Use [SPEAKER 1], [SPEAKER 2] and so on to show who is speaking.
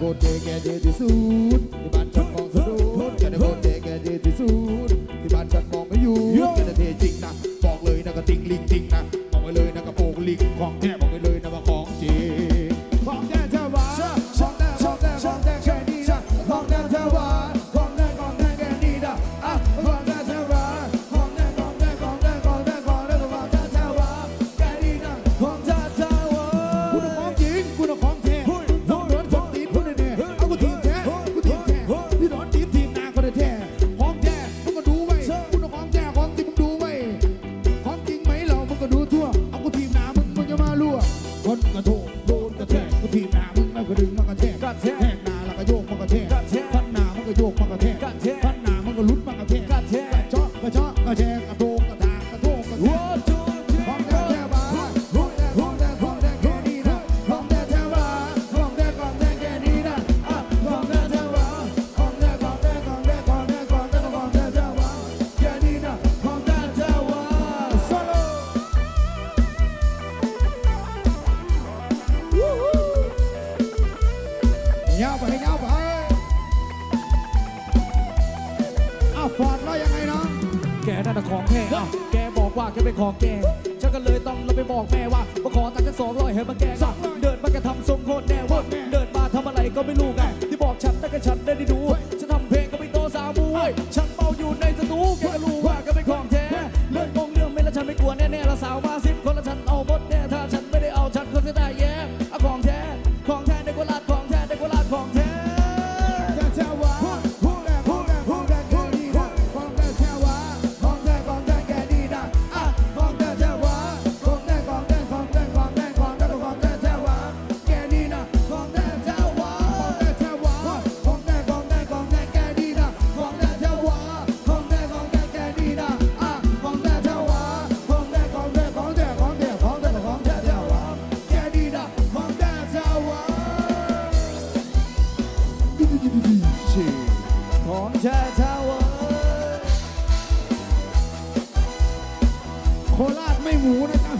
[SPEAKER 1] โกเตแกเดที่สุดที่บ้านฉันมองสะดุดแกได้โกเตแกเดที่สุดที่บ้านฉันมองไม่อยู่แกได้เทจริงนะบอกเลยนะก็ติ๊งลิงจริงนะเอาไปเลยนะกรโปรงลิงของแท้ กระดึงมากระแทกกระแทก
[SPEAKER 2] แทก
[SPEAKER 1] หนาแล้วก็โยกมากระแทก
[SPEAKER 2] กระแทก
[SPEAKER 1] พันหนามันก็โยกมากระแทก
[SPEAKER 2] กระแทก
[SPEAKER 1] พันหนามันก็ลุ้นมากระแทก
[SPEAKER 2] กระแทก
[SPEAKER 1] กระเจาะกระเจาะกระแทกกระโถ ยาวไปยาวไปอ้าวฟอร์ดว่ายังไงน้อง
[SPEAKER 2] แกน่าจะของแท้อะแกบอกว่าแกเป็นของแก ฉันก็เลยต้องลงไปบอกแม่ว่ามาขอตังค์ฉันสองร้อยให้มันแกซะเดินมาแกทำทรงโคตรแน่เว่าเดินมาทำอะไรก็ไม่รู้ไง ที่บอกฉันแต่ก็ฉันได้ดู ฉันทำเพลงก็ไม่โตสาวบูเว้ยฉันเมาอยู่ในสตูแกก็รู้ว่าแก็เป็นของแท้
[SPEAKER 1] โคราชไม่หมูนะจ๊ะ